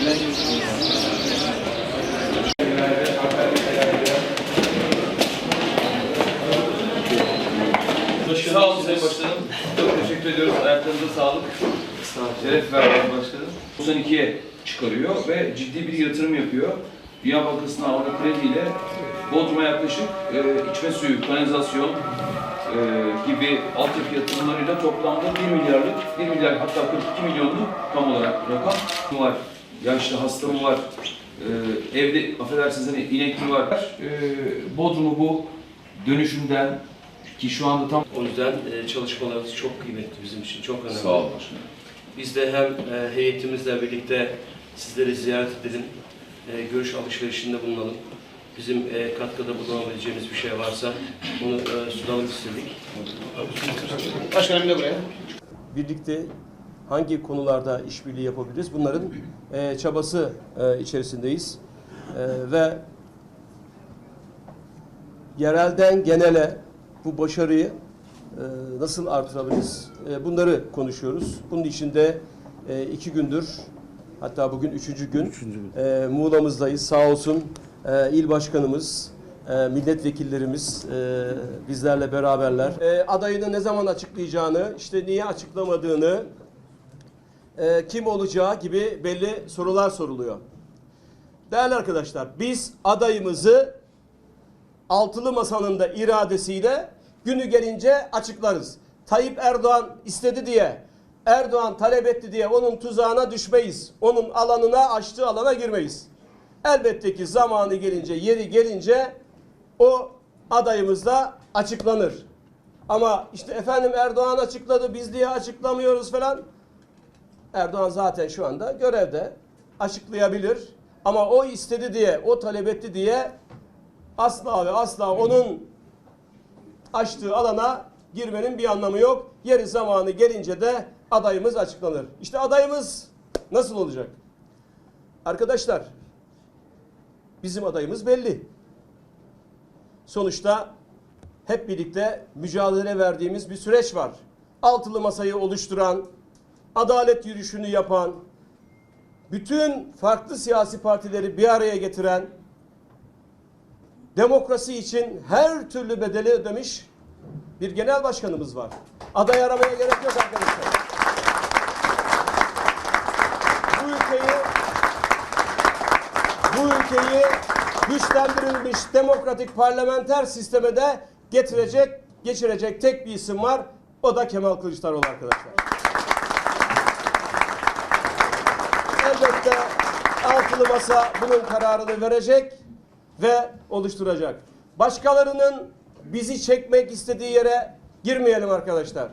Sağ olun Çok teşekkür ediyoruz. Ayaklarınıza sağlık. Şeref verdiniz başkanım. 92'ye çıkarıyor ve ciddi bir yatırım yapıyor. Dünya Bankası'nın aldığı krediyle Bodrum'a yaklaşık e, içme suyu, kanalizasyon, e, gibi altyapı yatırımlarıyla toplamda 1 milyarlık, 1 milyar hatta 42 milyonluk tam olarak rakam var. Yaşlı hasta mı var? E, evde affedersiniz hani inek mi var? E, Bodrum'u bu dönüşümden ki şu anda tam O yüzden e, çalışmalarınız çok kıymetli bizim için, çok önemli. Sağ olun. Biz de hem e, heyetimizle birlikte sizleri ziyaret edelim, e, görüş alışverişinde bulunalım. Bizim e, katkıda bulunabileceğimiz bir şey varsa bunu e, sunalım istedik. Başkanım da buraya. Birlikte hangi konularda işbirliği yapabiliriz? Bunların e, çabası e, içerisindeyiz. E, ve yerelden genele bu başarıyı e, nasıl artırabiliriz? E, bunları konuşuyoruz. Bunun için de e, iki gündür, hatta bugün üçüncü gün, e, Muğla'mızdayız. Sağ olsun e, il başkanımız, e, milletvekillerimiz e, bizlerle beraberler. E, adayını ne zaman açıklayacağını, işte niye açıklamadığını, e, kim olacağı gibi belli sorular soruluyor. Değerli arkadaşlar, biz adayımızı altılı masanın da iradesiyle günü gelince açıklarız. Tayyip Erdoğan istedi diye, Erdoğan talep etti diye onun tuzağına düşmeyiz. Onun alanına, açtığı alana girmeyiz. Elbette ki zamanı gelince, yeri gelince o adayımız da açıklanır. Ama işte efendim Erdoğan açıkladı, biz diye açıklamıyoruz falan. Erdoğan zaten şu anda görevde açıklayabilir. Ama o istedi diye, o talep etti diye asla ve asla onun açtığı alana girmenin bir anlamı yok. Yeri zamanı gelince de adayımız açıklanır. İşte adayımız nasıl olacak? Arkadaşlar bizim adayımız belli. Sonuçta hep birlikte mücadele verdiğimiz bir süreç var. Altılı masayı oluşturan, adalet yürüyüşünü yapan, bütün farklı siyasi partileri bir araya getiren, demokrasi için her türlü bedeli ödemiş bir genel başkanımız var. Aday aramaya gerek yok arkadaşlar. Bu ülkeyi bu ülkeyi güçlendirilmiş demokratik parlamenter sisteme de getirecek, geçirecek tek bir isim var. O da Kemal Kılıçdaroğlu arkadaşlar. Elbette altılı masa bunun kararını verecek ve oluşturacak. Başkalarının bizi çekmek istediği yere girmeyelim arkadaşlar.